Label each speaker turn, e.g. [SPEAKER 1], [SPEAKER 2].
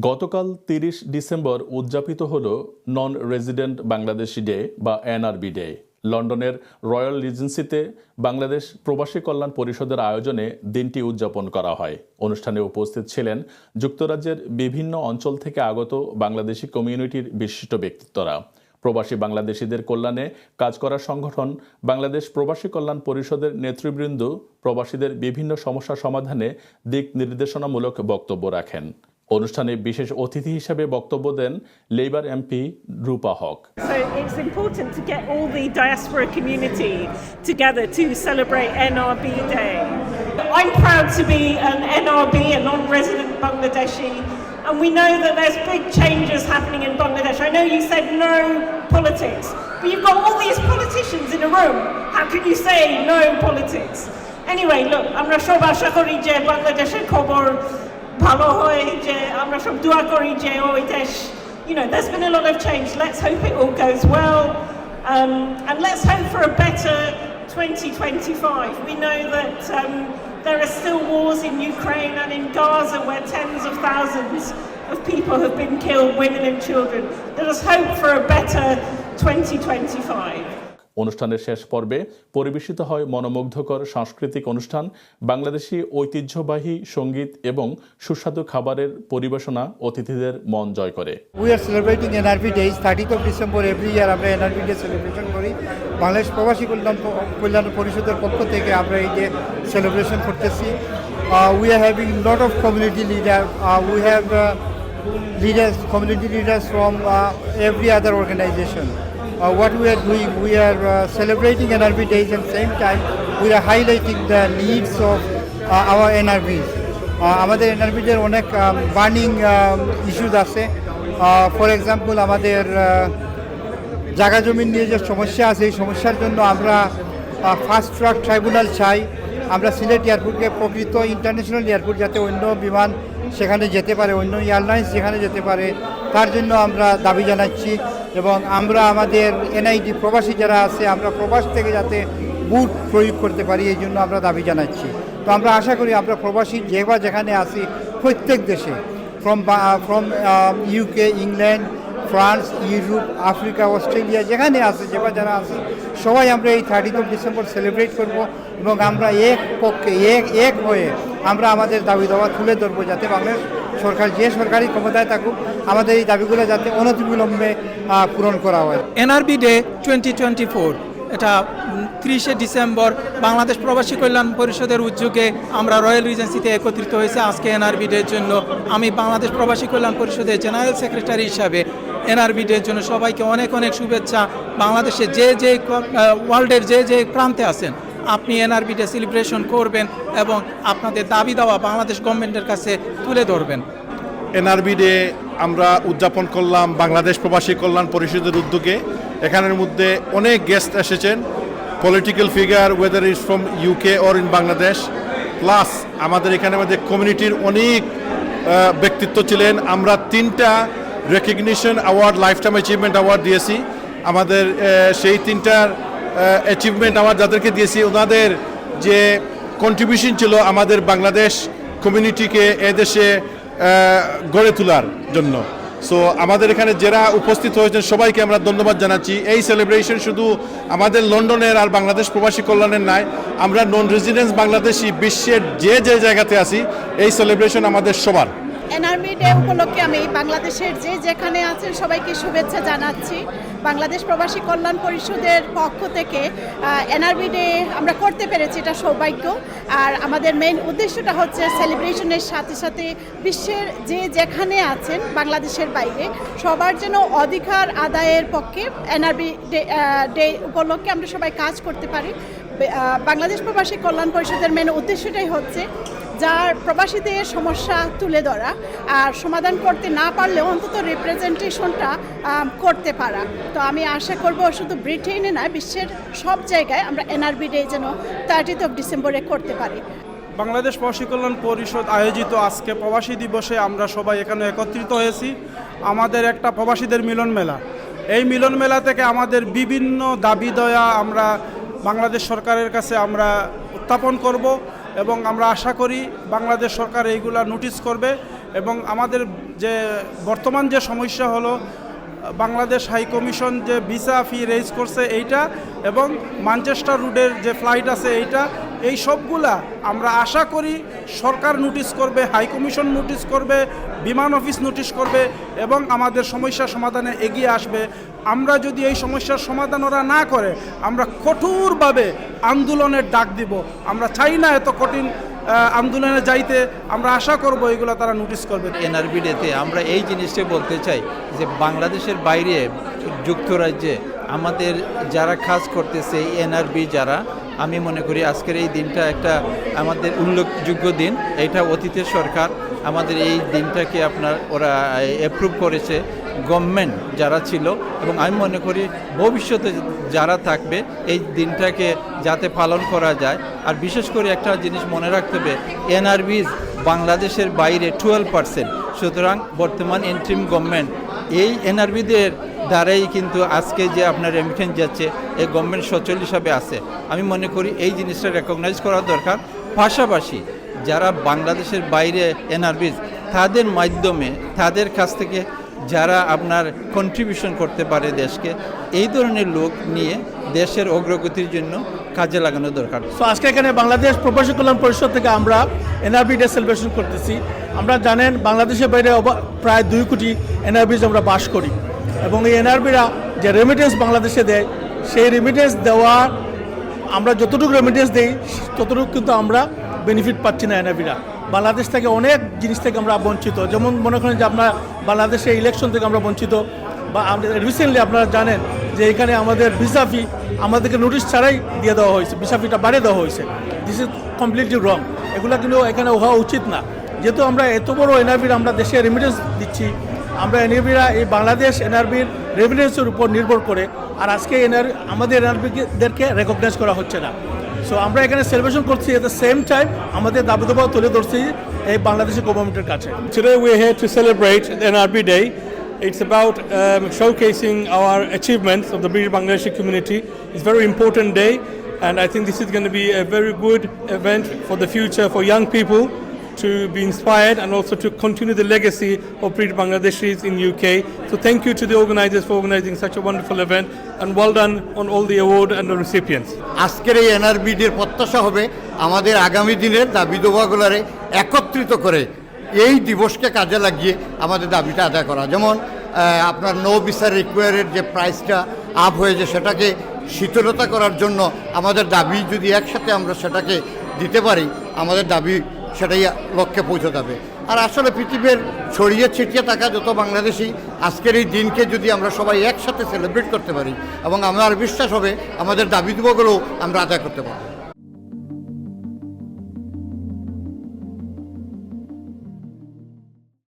[SPEAKER 1] গতকাল তিরিশ ডিসেম্বর উদযাপিত হল নন রেজিডেন্ট বাংলাদেশি ডে বা এনআরবি ডে। লন্ডনের রয়্যাল রিজেন্সিতে বাংলাদেশ প্রবাসী কল্যাণ পরিষদের আয়োজনে দিনটি উদযাপন করা হয়। অনুষ্ঠানে উপস্থিত ছিলেন যুক্তরাজ্যের বিভিন্ন অঞ্চল থেকে আগত বাংলাদেশি কমিউনিটির বিশিষ্ট ব্যক্তিত্বরা। প্রবাসী বাংলাদেশিদের কল্যাণে কাজ করা সংগঠন বাংলাদেশ প্রবাসী কল্যাণ পরিষদের নেতৃবৃন্দ প্রবাসীদের বিভিন্ন সমস্যা সমাধানে দিক নির্দেশনামূলক বক্তব্য রাখেন। অনুষ্ঠানে বিশেষ অতিথি হিসেবে বক্তব্য দেন labour MP Rupa Haq
[SPEAKER 2] So it's important to get all the diaspora community together to celebrate NRB Day. I'm proud to be an NRB, a non-resident Bangladeshi, and we know that there's big changes happening in Bangladesh. I know you said no politics, but you've got all these politicians in a room. How can you say no politics? Anyway, look, আমরা সব আশা করি যে বাংলাদেশের খবর ভালো হয় যে আমরা সব দোয়া করি যে ওই দেশ you know, there's been a lot of change. Let's hope it all goes well. Um, and let's hope for a better 2025. We know that um, there are still wars in Ukraine and in Gaza where tens of thousands of people have been killed, women and children. Let us hope for a better 2025.
[SPEAKER 1] অনুষ্ঠানের শেষ পর্বে পরিবেশিত হয় মনোমুগ্ধকর সাংস্কৃতিক অনুষ্ঠান বাংলাদেশি ঐতিহ্যবাহী সংগীত এবং সুস্বাদু খাবারের পরিবেশনা অতিথিদের মন জয় করে।
[SPEAKER 3] We are celebrating NRP Days, 30th of December every year আমরা NRP Day celebration করি। বাংলাদেশ প্রবাসী কল্যাণ কল্যাণ পরিষদের পক্ষ থেকে আমরা এই যে সেলিব্রেশন করতেছি। We are having lot of community leader we have leaders, leaders from uh, every other organization. Uh, what we are doing, we are uh, celebrating NRB days the same time, we are highlighting the needs of uh, our NRBs. Uh, আমাদের এনআরবিদের অনেক burning issues আছে। For example আমাদের uh, জায়গা জমিন নিয়ে যে সমস্যা আছে এই সমস্যার জন্য আমরা ফাস্ট ট্রাক ট্রাইব্যুনাল চাই। আমরা সিলেট এয়ারপোর্টকে প্রকৃত ইন্টারন্যাশনাল এয়ারপোর্ট যাতে অন্য বিমান সেখানে যেতে পারে অন্য এয়ারলাইন্স যেখানে যেতে পারে তার জন্য আমরা দাবি জানাচ্ছি। এবং আমরা আমাদের এনআইডি প্রবাসী যারা আছে, আমরা প্রবাস থেকে যাতে বুট প্রয়োগ করতে পারি, এই জন্য আমরা দাবি জানাচ্ছি। তো আমরা আশা করি আমরা প্রবাসী যে বা যেখানে আসি প্রত্যেক দেশে from from UK England France Europe Africa Australia যেখানে আছে যেবা যারা আছে, সবাই আমরা এই থার্টিথ অফ ডিসেম্বর সেলিব্রেট করব এবং আমরা এক পক্ষে, এক এক হয়ে আমরা আমাদের দাবি দাওয়া তুলে ধরবো যাতে বাংলাদেশ সরকার, যে সরকারি ক্ষমতায় থাকুক, আমাদের এই দাবিগুলো যাতে অনতিবিলম্বে পূরণ করা হয়।
[SPEAKER 4] NRB day twenty twenty four এটা ত্রিশে ডিসেম্বর, বাংলাদেশ প্রবাসী কল্যাণ পরিষদের উদ্যোগে আমরা রয়্যাল রিজেন্সিতে একত্রিত হয়েছে আজকে এনআরবি ডের জন্য। আমি বাংলাদেশ প্রবাসী কল্যাণ পরিষদের জেনারেল সেক্রেটারি হিসাবে এনআরবি ডের জন্য সবাইকে অনেক অনেক শুভেচ্ছা। বাংলাদেশে যে যে ওয়ার্ল্ডের যে যে প্রান্তে আছেন আপনি এনআরবি ডে সেলিব্রেশন করবেন এবং আপনাদের দাবি দেওয়া বাংলাদেশ গভর্নমেন্টের কাছে তুলে ধরবেন।
[SPEAKER 5] এনআরবি ডে আমরা উদযাপন করলাম বাংলাদেশ প্রবাসী কল্যাণ পরিষদের উদ্যোগে। এখানের মধ্যে অনেক গেস্ট এসেছেন। Political figure whether is from UK or in Bangladesh plus আমাদের এখানে আমাদের কমিউনিটির অনেক ব্যক্তিত্ব ছিলেন। আমরা তিনটা recognition award lifetime achievement award দিয়েছি। আমাদের সেই তিনটার অ্যাচিভমেন্ট অ্যাওয়ার্ড যাদেরকে দিয়েছি, ওনাদের যে কন্ট্রিবিউশন ছিল আমাদের বাংলাদেশ কমিউনিটিকে এদেশে গড়ে তোলার জন্য। সো আমাদের এখানে যারা উপস্থিত হয়েছেন, সবাইকে আমরা ধন্যবাদ জানাচ্ছি। এই সেলিব্রেশন শুধু আমাদের লন্ডনের আর বাংলাদেশ প্রবাসী কল্যাণের নয়, আমরা নন রেজিডেন্স বাংলাদেশি বিশ্বের যে যে জায়গাতে আছি, এই সেলিব্রেশন আমাদের সবার।
[SPEAKER 6] এনআরবি ডে উপলক্ষে আমি বাংলাদেশের যে যেখানে আছেন সবাইকে শুভেচ্ছা জানাচ্ছি। বাংলাদেশ প্রবাসী কল্যাণ পরিষদের পক্ষ থেকে এনআরবি ডে আমরা করতে পেরেছি, এটা সৌভাগ্য। আর আমাদের মেইন উদ্দেশ্যটা হচ্ছে সেলিব্রেশনের সাথে সাথে বিশ্বের যে যেখানে আছেন বাংলাদেশের বাইরে, সবার যেন অধিকার আদায়ের পক্ষে এনআরবি ডে ডে উপলক্ষে আমরা সবাই কাজ করতে পারি। বাংলাদেশ প্রবাসী কল্যাণ পরিষদের মেন উদ্দেশ্যটাই হচ্ছে যার প্রবাসীদের সমস্যা তুলে ধরা আর সমাধান করতে না পারলেও অন্তত রিপ্রেজেন্টেশনটা করতে পারা। তো আমি আশা করব শুধু ব্রিটেনে নয়, বিশ্বের সব জায়গায় আমরা এনআরবি ডে যেন থার্টিথ অফ ডিসেম্বরে করতে পারি।
[SPEAKER 7] বাংলাদেশ প্রবাসী কল্যাণ পরিষদ আয়োজিত আজকে প্রবাসী দিবসে আমরা সবাই এখানে একত্রিত হয়েছি। আমাদের একটা প্রবাসীদের মিলন মেলা। এই মিলন মেলা থেকে আমাদের বিভিন্ন দাবি দয়া আমরা বাংলাদেশ সরকারের কাছে আমরা উত্থাপন করব। এবং আমরা আশা করি বাংলাদেশ সরকার এইগুলা নোটিশ করবে এবং আমাদের যে বর্তমান যে সমস্যা হলো, বাংলাদেশ হাই কমিশন যে ভিসা ফি রেজ করছে এইটা এবং ম্যানচেস্টার রুটের যে ফ্লাইট আছে এইটা, এই সবগুলা আমরা আশা করি সরকার নোটিশ করবে হাই কমিশন নোটিশ করবে, বিমান অফিস নোটিশ করবে এবং আমাদের সমস্যা সমাধানে এগিয়ে আসবে। আমরা যদি এই সমস্যার সমাধান ওরা না করে, আমরা কঠোরভাবে আন্দোলনের ডাক দিব। আমরা চাই না এত কঠিন আন্দোলনে যাইতে। আমরা আশা করব এগুলো তারা নোটিশ করবে।
[SPEAKER 8] এনআরবি ডেতে আমরা এই জিনিসটা বলতে চাই যে, বাংলাদেশের বাইরে যুক্তরাজ্যে আমাদের যারা কাজ করতেছে এনআরবি যারা, আমি মনে করি আজকের এই দিনটা একটা আমাদের উল্লেখযোগ্য দিন। এটা অতীতের সরকার আমাদের এই দিনটাকে আপনার ওরা অ্যাপ্রুভ করেছে। গভর্নমেন্ট যারা ছিল এবং আমি মনে করি ভবিষ্যতে যারা থাকবে, এই দিনটাকে যাতে পালন করা যায়। আর বিশেষ করে একটা জিনিস মনে রাখতে হবে এনআরবিজ বাংলাদেশের বাইরে টুয়েলভ পার্সেন্ট সুতরাং বর্তমান এন্ট্রিম গভর্নমেন্ট এই এনআরবিদের দ্বারাই কিন্তু আজকে যে আপনার রেমিটেন্স যাচ্ছে, এই গভর্নমেন্ট সচল হিসাবে আছে। আমি মনে করি এই জিনিসটা রেকগনাইজ করা দরকার। পাশাপাশি যারা বাংলাদেশের বাইরে এনআরবিজ তাদের মাধ্যমে, তাদের কাছ থেকে যারা আপনার কন্ট্রিবিউশন করতে পারে দেশকে, এই ধরনের লোক নিয়ে দেশের অগ্রগতির জন্য কাজে লাগানো দরকার।
[SPEAKER 9] সো আজকে এখানে বাংলাদেশ প্রবাসী কল্যাণ পরিষদ থেকে আমরা এনআরবি ডে সেলিব্রেশন করতেছি। আমরা জানেন, বাংলাদেশের বাইরে প্রায় দুই কোটি এনআরবিজ আমরা বাস করি। এবং এই এনআরবিরা যে রেমিটেন্স বাংলাদেশে দেয়, সেই রেমিটেন্স দেওয়া আমরা যতটুকু রেমিটেন্স দেই, ততটুকু কিন্তু আমরা বেনিফিট পাচ্ছি না এনআরবিরা বাংলাদেশ থেকে অনেক জিনিস থেকে আমরা বঞ্চিত। যেমন মনে করেন যে আমরা বাংলাদেশে ইলেকশন থেকে আমরা বঞ্চিত। বা রিসেন্টলি আপনারা জানেন যে এখানে আমাদের ভিসা ফি আমাদেরকে নোটিশ ছাড়াই দিয়ে দেওয়া হয়েছে। ভিসা ফিটা বাড়িয়ে দেওয়া হয়েছে। দিস ইজ কমপ্লিটলি রং এগুলো কিন্তু এখানে হওয়া উচিত না। যেহেতু আমরা এত বড় এনআরবির আমরা দেশে রেমিটেন্স দিচ্ছি, আমরা এনআরবিরা এই বাংলাদেশ এনআরবির রেমিটেন্সের উপর নির্ভর করে। আর আজকে এনআর আমাদের এনআরবিদেরকে রেকগনাইজ করা হচ্ছে না। সো আমরা এখানে সেলিব্রেশন করছি এট দ্য সেম টাইম আমাদের দাবি দাবা তুলে ধরছি এই বাংলাদেশের গভর্নমেন্টের কাছে
[SPEAKER 10] Today we're here to celebrate the NRB Day. It's about um, showcasing our achievements of the British Bangladeshi community. It's a very important day, and I think this is going to be a very good event for the future for young people to be inspired and also to continue the legacy of British Bangladeshis in UK. So thank you to the organizers for organizing such a wonderful event, and well done on all the award and the recipients.
[SPEAKER 11] আজকের এই এনআরবিডির প্রত্যাশা হবে আমাদের আগামী দিনের দাবি দোবাগুলারে একত্রিত করে এই দিবসকে কাজে লাগিয়ে আমাদের দাবিটা আদায় করা যেমন আপনার নো বিচার রিকোয়ারের যে প্রাইসটা আপ হয়েছে সেটাকে শীতলতা করার জন্য আমাদের দাবি যদি একসাথে আমরা সেটাকে দিতে পারি আমাদের দাবি সেটাই লক্ষ্যে পৌঁছে যাবে। আর আসলে পৃথিবীর ছড়িয়ে ছিটিয়ে থাকা যত বাংলাদেশি, আজকের এই দিনকে যদি আমরা সবাই একসাথে সেলিব্রেট করতে পারি এবং আমার বিশ্বাস হবে, আমাদের দাবি দেবগুলোও আমরা আদায় করতে পারব।